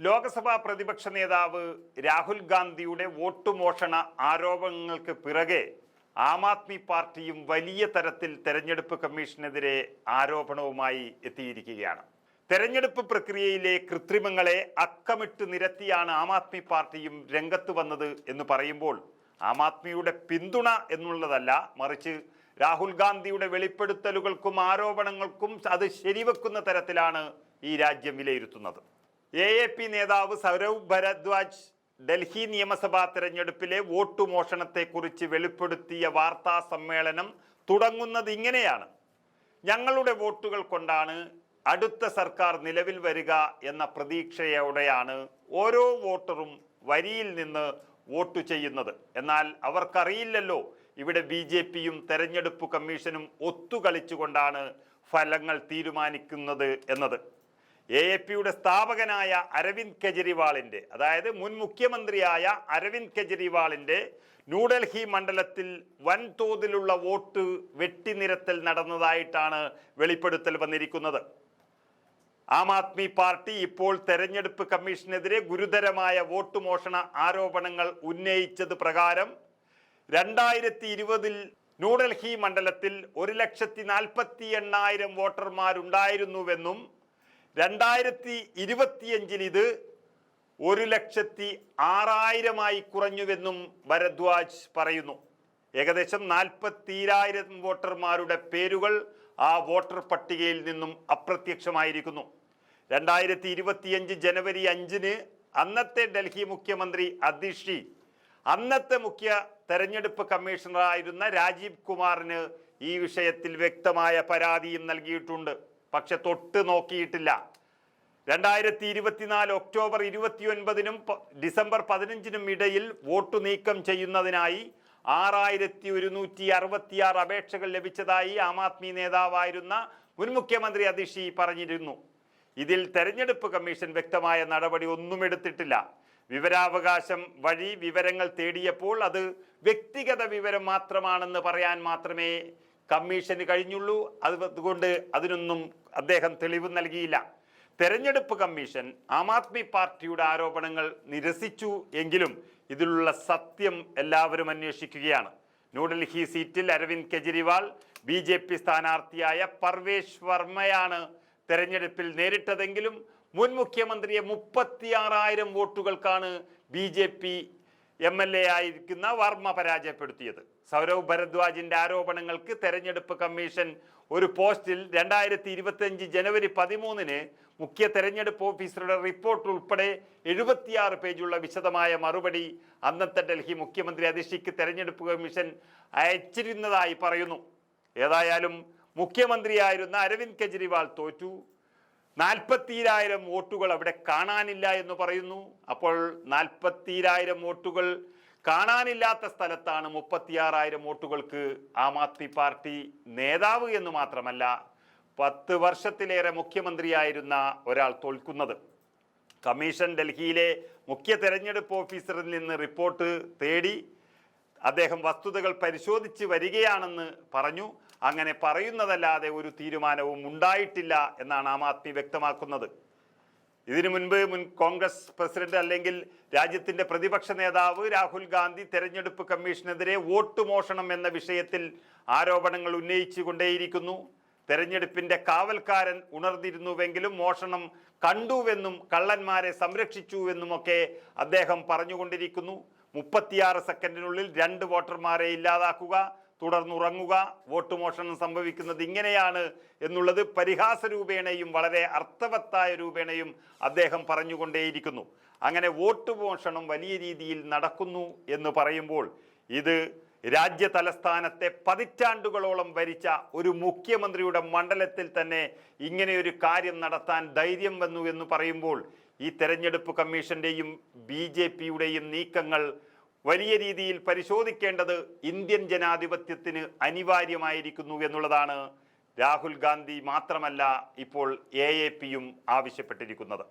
ലോക്സഭാ പ്രതിപക്ഷ നേതാവ് രാഹുൽ ഗാന്ധിയുടെ വോട്ട് മോഷണ ആരോപണങ്ങൾക്ക് പിറകെ ആം ആദ്മി പാർട്ടിയും വലിയ തരത്തിൽ തെരഞ്ഞെടുപ്പ് കമ്മീഷനെതിരെ ആരോപണവുമായി എത്തിയിരിക്കുകയാണ്. തെരഞ്ഞെടുപ്പ് പ്രക്രിയയിലെ കൃത്രിമങ്ങളെ അക്കമിട്ട് നിരത്തിയാണ് ആം ആദ്മി പാർട്ടിയും രംഗത്ത് വന്നത് എന്ന് പറയുമ്പോൾ ആം ആദ്മിയുടെ പിന്തുണ എന്നുള്ളതല്ല മറിച്ച് രാഹുൽ ഗാന്ധിയുടെ വെളിപ്പെടുത്തലുകൾക്കും ആരോപണങ്ങൾക്കും അത് ശരിവെക്കുന്ന തരത്തിലാണ് ഈ രാജ്യം വിലയിരുത്തുന്നത്. എ എ പി നേതാവ് സൗരവ് ഭരദ്വാജ് ഡൽഹി നിയമസഭാ തെരഞ്ഞെടുപ്പിലെ വോട്ട് മോഷണത്തെക്കുറിച്ച് വെളിപ്പെടുത്തിയ വാർത്താ സമ്മേളനം തുടങ്ങുന്നത് ഇങ്ങനെയാണ്. ഞങ്ങളുടെ വോട്ടുകൾ കൊണ്ടാണ് അടുത്ത സർക്കാർ നിലവിൽ വരിക എന്ന പ്രതീക്ഷയോടെയാണ് ഓരോ വോട്ടറും വരിയിൽ നിന്ന് വോട്ട് ചെയ്യുന്നത്. എന്നാൽ അവർക്കറിയില്ലല്ലോ ഇവിടെ ബി ജെ പിയും തെരഞ്ഞെടുപ്പ് കമ്മീഷനും ഒത്തുകളിച്ചുകൊണ്ടാണ് ഫലങ്ങൾ തീരുമാനിക്കുന്നത് എന്നത്. എ എ പിയുടെ സ്ഥാപകനായ അരവിന്ദ് കെജ്രിവാളിന്റെ അതായത് മുൻ മുഖ്യമന്ത്രിയായ അരവിന്ദ് കെജ്രിവാളിന്റെ ന്യൂഡൽഹി മണ്ഡലത്തിൽ വൻതോതിലുള്ള വോട്ട് വെട്ടിനിരത്തൽ നടന്നതായിട്ടാണ് വെളിപ്പെടുത്തൽ വന്നിരിക്കുന്നത്. ആം ആദ്മി പാർട്ടി ഇപ്പോൾ തെരഞ്ഞെടുപ്പ് കമ്മീഷനെതിരെ ഗുരുതരമായ വോട്ട് മോഷണ ആരോപണങ്ങൾ ഉന്നയിച്ചത് പ്രകാരം രണ്ടായിരത്തി ഇരുപതിൽ ന്യൂഡൽഹി മണ്ഡലത്തിൽ ഒരു ലക്ഷത്തി നാൽപ്പത്തി എണ്ണായിരം വോട്ടർമാരുണ്ടായിരുന്നുവെന്നും രണ്ടായിരത്തി ഇരുപത്തിയഞ്ചിൽ ഇത് ഒരു ലക്ഷത്തി ആറായിരമായി കുറഞ്ഞുവെന്നും ഭരദ്വാജ് പറയുന്നു. ഏകദേശം നാൽപ്പത്തിരായിരം വോട്ടർമാരുടെ പേരുകൾ ആ വോട്ടർ പട്ടികയിൽ നിന്നും അപ്രത്യക്ഷമായിരിക്കുന്നു. രണ്ടായിരത്തി ഇരുപത്തിയഞ്ച് ജനുവരി അഞ്ചിന് അന്നത്തെ ഡൽഹി മുഖ്യമന്ത്രി അതിഷി അന്നത്തെ മുഖ്യ തെരഞ്ഞെടുപ്പ് കമ്മീഷണറായിരുന്ന രാജീവ് കുമാറിന് ഈ വിഷയത്തിൽ വ്യക്തമായ പരാതിയും നൽകിയിട്ടുണ്ട്. പക്ഷെ തൊട്ട് നോക്കിയിട്ടില്ല. രണ്ടായിരത്തി ഇരുപത്തിനാല് ഒക്ടോബർ ഇരുപത്തിയൊൻപതിനും ഡിസംബർ പതിനഞ്ചിനും ഇടയിൽ വോട്ട് നീക്കം ചെയ്യുന്നതിനായി ആറായിരത്തി ഒരുന്നൂറ്റി അറുപത്തിയാറ് അപേക്ഷകൾ ലഭിച്ചതായി ആം ആദ്മി നേതാവായിരുന്ന മുൻ മുഖ്യമന്ത്രി അതിഷി പറഞ്ഞിരുന്നു. ഇതിൽ തെരഞ്ഞെടുപ്പ് കമ്മീഷൻ വ്യക്തമായ നടപടി ഒന്നും എടുത്തിട്ടില്ല. വിവരാവകാശം വഴി വിവരങ്ങൾ തേടിയപ്പോൾ അത് വ്യക്തിഗത വിവരം മാത്രമാണെന്ന് പറയാൻ മാത്രമേ കമ്മീഷന് കഴിഞ്ഞുള്ളൂ. അതുകൊണ്ട് അതിനൊന്നും അദ്ദേഹം തെളിവ് നൽകിയില്ല. തെരഞ്ഞെടുപ്പ് കമ്മീഷൻ ആം ആദ്മി പാർട്ടിയുടെ ആരോപണങ്ങൾ നിരസിച്ചു എങ്കിലും ഇതിലുള്ള സത്യം എല്ലാവരും അന്വേഷിക്കുകയാണ്. ന്യൂഡൽഹി സീറ്റിൽ Arvind Kejriwal B J P സ്ഥാനാർത്ഥിയായ Parvesh വർമ്മയാണ് തെരഞ്ഞെടുപ്പിൽ നേരിട്ടതെങ്കിലും മുൻ മുഖ്യമന്ത്രിയെ മുപ്പത്തിയാറായിരം വോട്ടുകൾക്കാണ് B J P M L A ആയിരിക്കുന്ന വർമ്മ പരാജയപ്പെടുത്തിയത്. സൗരവ് ഭരദ്വാജിന്റെ ആരോപണങ്ങൾക്ക് തെരഞ്ഞെടുപ്പ് കമ്മീഷൻ ഒരു പോസ്റ്റിൽ രണ്ടായിരത്തി ഇരുപത്തിയഞ്ച് ജനുവരി പതിമൂന്നിന് മുഖ്യ തെരഞ്ഞെടുപ്പ് ഓഫീസറുടെ റിപ്പോർട്ട് ഉൾപ്പെടെ എഴുപത്തിയാറ് പേജുള്ള വിശദമായ മറുപടി അന്നത്തെ ഡൽഹി മുഖ്യമന്ത്രി അതിഷിക്ക് തെരഞ്ഞെടുപ്പ് കമ്മീഷൻ അയച്ചിരുന്നതായി പറയുന്നു. ഏതായാലും മുഖ്യമന്ത്രിയായിരുന്ന അരവിന്ദ് കെജ്രിവാൾ തോറ്റു. നാൽപ്പത്തിരായിരം വോട്ടുകൾ അവിടെ കാണാനില്ല എന്ന് പറയുന്നു. അപ്പോൾ നാൽപ്പത്തിരായിരം വോട്ടുകൾ കാണാനില്ലാത്ത സ്ഥലത്താണ് മുപ്പത്തിയാറായിരം വോട്ടുകൾക്ക് ആം ആദ്മി പാർട്ടി നേതാവ് എന്ന് മാത്രമല്ല പത്ത് വർഷത്തിലേറെ മുഖ്യമന്ത്രിയായിരുന്ന ഒരാൾ തോൽക്കുന്നത്. കമ്മീഷൻ ഡൽഹിയിലെ മുഖ്യ തെരഞ്ഞെടുപ്പ് ഓഫീസറിൽ നിന്ന് റിപ്പോർട്ട് തേടി അദ്ദേഹം വസ്തുതകൾ പരിശോധിച്ച് വരികയാണെന്ന് പറഞ്ഞു. അങ്ങനെ പറയുന്നതല്ലാതെ ഒരു തീരുമാനവും ഉണ്ടായിട്ടില്ല എന്നാണ് ആം ആദ്മി വ്യക്തമാക്കുന്നത്. ഇതിനു മുൻപ് മുൻ കോൺഗ്രസ് പ്രസിഡന്റ് അല്ലെങ്കിൽ രാജ്യത്തിന്റെ പ്രതിപക്ഷ നേതാവ് രാഹുൽ ഗാന്ധി തെരഞ്ഞെടുപ്പ് കമ്മീഷനെതിരെ വോട്ട് മോഷണം എന്ന വിഷയത്തിൽ ആരോപണങ്ങൾ ഉന്നയിച്ചു കൊണ്ടേയിരിക്കുന്നു. തെരഞ്ഞെടുപ്പിന്റെ കാവൽക്കാരൻ ഉണർന്നിരുന്നുവെങ്കിലും മോഷണം കണ്ടുവെന്നും കള്ളന്മാരെ സംരക്ഷിച്ചുവെന്നുമൊക്കെ അദ്ദേഹം പറഞ്ഞുകൊണ്ടിരിക്കുന്നു. മുപ്പത്തിയാറ് സെക്കൻഡിനുള്ളിൽ രണ്ട് വോട്ടർമാരെ ഇല്ലാതാക്കുക തുടർന്നുറങ്ങുക. വോട്ട് മോഷണം സംഭവിക്കുന്നത് ഇങ്ങനെയാണ് എന്നുള്ളത് പരിഹാസ രൂപേണയും വളരെ അർത്ഥവത്തായ രൂപേണയും അദ്ദേഹം പറഞ്ഞുകൊണ്ടേയിരിക്കുന്നു. അങ്ങനെ വോട്ട് മോഷണം വലിയ രീതിയിൽ നടക്കുന്നു എന്ന് പറയുമ്പോൾ ഇത് രാജ്യ തലസ്ഥാനത്തെ പതിറ്റാണ്ടുകളോളം ഭരിച്ച ഒരു മുഖ്യമന്ത്രിയുടെ മണ്ഡലത്തിൽ തന്നെ ഇങ്ങനെയൊരു കാര്യം നടത്താൻ ധൈര്യം വന്നു എന്ന് പറയുമ്പോൾ ഈ തെരഞ്ഞെടുപ്പ് കമ്മീഷന്റെയും ബി ജെ പിയുടെയും നീക്കങ്ങൾ വലിയ രീതിയിൽ പരിശോധിക്കേണ്ടത് ഇന്ത്യൻ ജനാധിപത്യത്തിന് അനിവാര്യമായിരിക്കുന്നു എന്നുള്ളതാണ് രാഹുൽ ഗാന്ധി മാത്രമല്ല ഇപ്പോൾ എ ആവശ്യപ്പെട്ടിരിക്കുന്നത്.